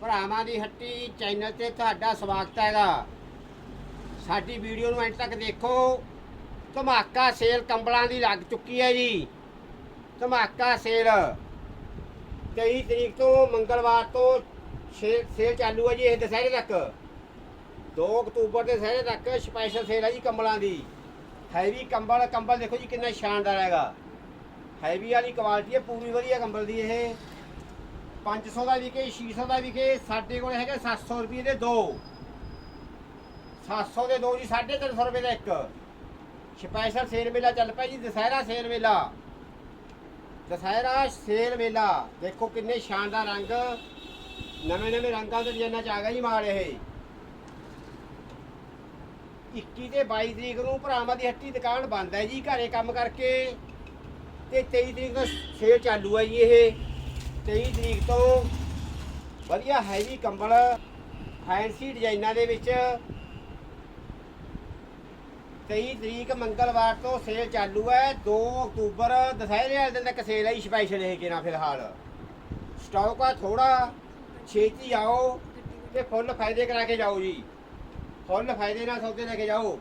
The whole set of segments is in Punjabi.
ਭਰਾਵਾਂ ਦੀ ਹੱਟੀ ਚੈਨਲ ਤੇ ਤੁਹਾਡਾ ਸਵਾਗਤ ਹੈਗਾ। ਸਾਡੀ ਵੀਡੀਓ ਨੂੰ ਐਂਡ ਤੱਕ ਦੇਖੋ। ਧਮਾਕਾ ਸੇਲ ਕੰਬਲਾਂ ਦੀ ਲੱਗ ਚੁੱਕੀ ਹੈ ਜੀ। ਧਮਾਕਾ ਸੇਲ। 23 ਤਰੀਕ ਤੋਂ ਮੰਗਲਵਾਰ ਤੋਂ ਸੇਲ ਸੇਲ ਚਾਲੂ ਹੈ ਜੀ ਇਹ ਦੁਸਹਿਰੇ ਤੱਕ। 2 ਅਕਤੂਬਰ ਦੇ ਦੁਸਹਿਰੇ ਤੱਕ ਸਪੈਸ਼ਲ ਸੇਲ ਹੈ ਜੀ ਕੰਬਲਾਂ ਦੀ। ਹੈਵੀ ਕੰਬਲ ਕੰਬਲ ਦੇਖੋ ਜੀ ਕਿੰਨਾ ਸ਼ਾਨਦਾਰ ਹੈਗਾ। ਹੈਵੀ ਵਾਲੀ ਕੁਆਲਿਟੀ ਹੈ, ਪੂਰੀ ਵਧੀਆ ਕੰਬਲ ਦੀ ਇਹ। 500 ਦਾ ਵਿਕੇ 600 ਦਾ ਵਿਕੇ, ਸਾਡੇ ਕੋਲ ਹੈਗਾ 700 ਰੁਪਏ ਦੇ ਦੋ। 700 ਦੇ ਦੋ ਜੀ 350 ਰੁਪਏ ਦਾ ਇੱਕ। ਸਪੈਸ਼ਲ ਸੇਲ ਮੇਲਾ ਚੱਲ ਪਿਆ ਜੀ, ਦੁਸਹਿਰਾ ਸੇਲ ਮੇਲਾ। ਦੁਸਹਿਰਾ ਸੇਲ ਮੇਲਾ। ਦੇਖੋ ਕਿੰਨੇ ਸ਼ਾਨਦਾਰ ਰੰਗ। ਨਵੇਂ ਨਵੇਂ ਰੰਗਾਂ ਦੇ ਡਿਜ਼ਾਈਨਾਂ ਚ ਆ ਗਿਆ ਜੀ ਮਾਲ ਇਹ। 21 ਤੇ 22 ਤਰੀਕ ਨੂੰ ਭਰਾਵਾਂ ਦੀ ਹੱਟੀ ਦੁਕਾਨ ਬੰਦ ਹੈ ਜੀ, ਘਰੇ ਕੰਮ ਕਰਕੇ। ਤੇ 23 ਤਰੀਕ ਤੋਂ ਸੇਲ ਚਾਲੂ ਹੈ ਜੀ ਇਹ। 23 ਤਰੀਕ ਤੋਂ ਵਧੀਆ ਹੈਵੀ ਕੰਬਲ ਫੈਂਸੀ ਡਿਜ਼ਾਈਨਾਂ ਦੇ ਵਿੱਚ 23 ਤਰੀਕ ਮੰਗਲਵਾਰ ਤੋਂ ਸੇਲ ਚਾਲੂ ਹੈ 2 ਅਕਤੂਬਰ ਦੁਸਹਿਰੇ ਵਾਲੇ ਦਿਨ ਤੱਕ ਸੇਲ ਹੈ ਸਪੈਸ਼ਲ ਇਹ ਕਿਨਾ ਫਿਲਹਾਲ। ਸਟਾਕ ਆ ਥੋੜਾ ਛੇਤੀ ਆਓ ਤੇ ਫੁੱਲ ਫਾਇਦੇ ਕਰਾ ਕੇ ਜਾਓ ਜੀ। ਫੁੱਲ ਫਾਇਦੇ ਨਾਲ ਸੌਦੇ ਲੈ ਕੇ ਜਾਓ।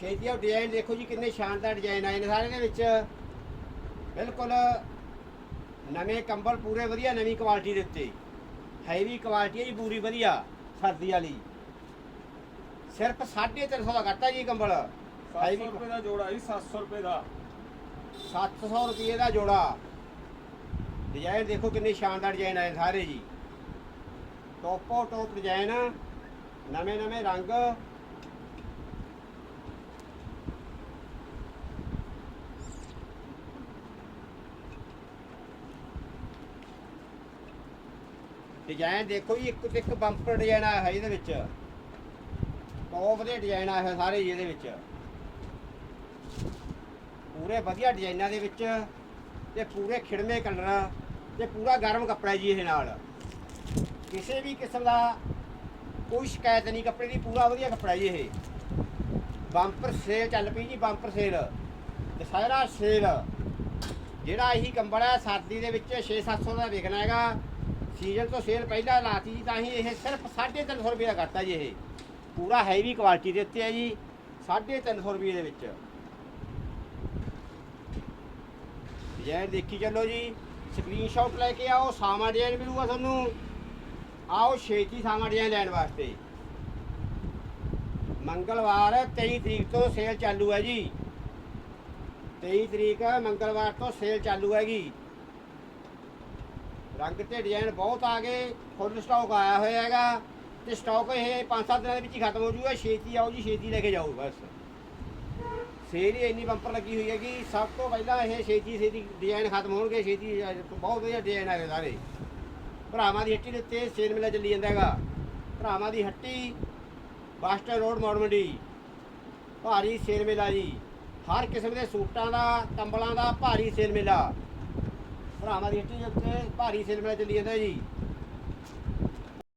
ਛੇਤੀ ਆਓ ਡਿਜ਼ਾਈਨ ਦੇਖੋ ਜੀ ਕਿੰਨੇ ਸ਼ਾਨਦਾਰ ਡਿਜ਼ਾਈਨ ਆਏ ਨੇ ਸਾਰੇ ਦੇ ਵਿੱਚ। ਬਿਲਕੁਲ ਨਵੇਂ ਕੰਬਲ ਪੂਰੇ ਵਧੀਆ ਨਵੀਂ ਕੁਆਲਿਟੀ ਦੇ ਉੱਤੇ। ਹੈਵੀ ਕੁਆਲਿਟੀ ਹੈ ਜੀ ਪੂਰੀ ਵਧੀਆ ਸਰਦੀ ਵਾਲੀ। ਸਿਰਫ 350 ਦਾ ਘੱਟਾ ਜੀ ਕੰਬਲ। 700 ਹੈਵੀ ਰੁਪਏ ਦਾ ਜੋੜਾ ਜੀ 700 ਰੁਪਏ ਦਾ। 700 ਰੁਪਏ ਦਾ ਜੋੜਾ। ਡਿਜ਼ਾਈਨ ਦੇਖੋ ਕਿੰਨੇ ਸ਼ਾਨਦਾਰ ਡਿਜ਼ਾਈਨ ਆਏ ਸਾਰੇ ਜੀ। ਟੋਪੋ ਟੋਪ ਡਿਜ਼ਾਈਨ ਨਵੇਂ ਨਵੇਂ ਰੰਗ। ਡਿਜ਼ਾਈਨ ਦੇਖੋ ਜੀ, ਇੱਕ ਤੋਂ ਇੱਕ ਬੰਪਰ ਡਿਜ਼ਾਈਨ ਆਇਆ ਹੈ ਇਹਦੇ ਵਿੱਚ। ਬਹੁਤ ਵਧੀਆ ਡਿਜ਼ਾਈਨ ਆਏ ਹੋਏ ਸਾਰੇ ਜੀ ਇਹਦੇ ਵਿੱਚ। ਪੂਰੇ ਵਧੀਆ ਡਿਜ਼ਾਈਨਾਂ ਦੇ ਵਿੱਚ ਤੇ ਪੂਰੇ ਖਿੜਵੇਂ ਕਲਰ ਤੇ ਪੂਰਾ ਗਰਮ ਕੱਪੜਾ ਜੀ ਇਹ ਨਾਲ। ਕਿਸੇ ਵੀ ਕਿਸਮ ਦਾ ਕੋਈ ਸ਼ਿਕਾਇਤ ਨਹੀਂ, ਕੱਪੜੇ ਦੀ ਪੂਰਾ ਵਧੀਆ ਕੱਪੜਾ ਜੀ ਇਹ। ਬੰਪਰ ਸੇਲ ਚੱਲ ਪਈ ਜੀ, ਬੰਪਰ ਸੇਲ। ਦਸਹਿਰਾ ਸੇਲ। ਜਿਹੜਾ ਇਹੀ ਕੰਬਲ ਹੈ ਸਰਦੀ ਦੇ ਵਿੱਚ 6-700 ਦਾ ਵਿਕਣਾ ਹੈਗਾ। ਸੀਜ਼ਨ ਤੋਂ ਸੇਲ ਪਹਿਲਾਂ ਲਾਤੀ ਜੀ, ਤਾਂ ਹੀ ਇਹ ਸਿਰਫ 350 ਰੁਪਏ ਦਾ ਕਰਤਾ ਜੀ ਇਹ। ਪੂਰਾ ਹੈਵੀ ਕੁਆਲਿਟੀ ਦੇ ਉੱਤੇ ਹੈ ਜੀ 350 ਰੁਪਏ ਦੇ ਵਿੱਚ। ਡਿਜ਼ਾਈਨ ਦੇਖੀ ਚੱਲੋ ਜੀ ਸਕਰੀਨਸ਼ਾਟ ਲੈ ਕੇ ਆਓ ਸਾਮਾ ਡਿਜ਼ਾਈਨ ਮਿਲੂਗਾ ਤੁਹਾਨੂੰ। ਆਓ, ਛੇਤੀ ਸਾਮਾ ਡਿਜ਼ਾਈਨ ਲੈਣ ਵਾਸਤੇ। ਮੰਗਲਵਾਰ 23 ਤਰੀਕ ਤੋਂ ਸੇਲ ਚਾਲੂ ਹੈ ਜੀ। 23 ਤਰੀਕ ਮੰਗਲਵਾਰ ਤੋਂ ਸੇਲ ਚਾਲੂ ਹੈਗੀ। ਰੰਗ ਤੇ ਡਿਜ਼ਾਈਨ ਬਹੁਤ ਆ ਗਏ ਫੁੱਲ ਸਟਾਕ ਆਇਆ ਹੋਇਆ ਹੈਗਾ ਤੇ ਸਟਾਕ ਇਹ 5-7 ਦਿਨਾਂ ਦੇ ਵਿੱਚ ਹੀ ਖਤਮ ਹੋ ਜਾਊਗਾ ਛੇਤੀ ਆਓ ਜੀ, ਛੇਤੀ ਲੈ ਕੇ ਜਾਓ ਬਸ। ਸੇਲ ਹੀ ਇੰਨੀ ਬੰਪਰ ਲੱਗੀ ਹੋਈ ਹੈ ਕਿ ਸਭ ਤੋਂ ਪਹਿਲਾਂ ਇਹ ਛੇਤੀ ਛੇਤੀ ਡਿਜ਼ਾਈਨ ਖਤਮ ਹੋਣਗੇ, ਛੇਤੀ, ਬਹੁਤ ਵਧੀਆ ਡਿਜ਼ਾਈਨ ਆਏ ਸਾਰੇ। ਭਰਾਵਾਂ ਦੀ ਹੱਟੀ ਦੇ ਉੱਤੇ ਸੇਲ ਮੇਲਾ ਚੱਲੀ ਜਾਂਦਾ ਹੈਗਾ। ਭਰਾਵਾਂ ਦੀ ਹੱਟੀ ਬਾਸਟਰ ਰੋਡ ਮੋੜ ਮੰਡੀ, ਭਾਰੀ ਸੇਲ ਮੇਲਾ ਜੀ। ਹਰ ਕਿਸਮ ਦੇ ਸੂਟਾਂ ਦਾ ਕੰਬਲਾਂ ਦਾ ਭਾਰੀ ਸੇਲ ਮੇਲਾ। ਭਰਾਵਾਂ ਦੀ ਹੱਟੀ ਦੇ ਉੱਤੇ ਭਾਰੀ ਸੇਲ ਮੇਲਾ ਚੱਲੀ ਜਾਂਦਾ ਜੀ।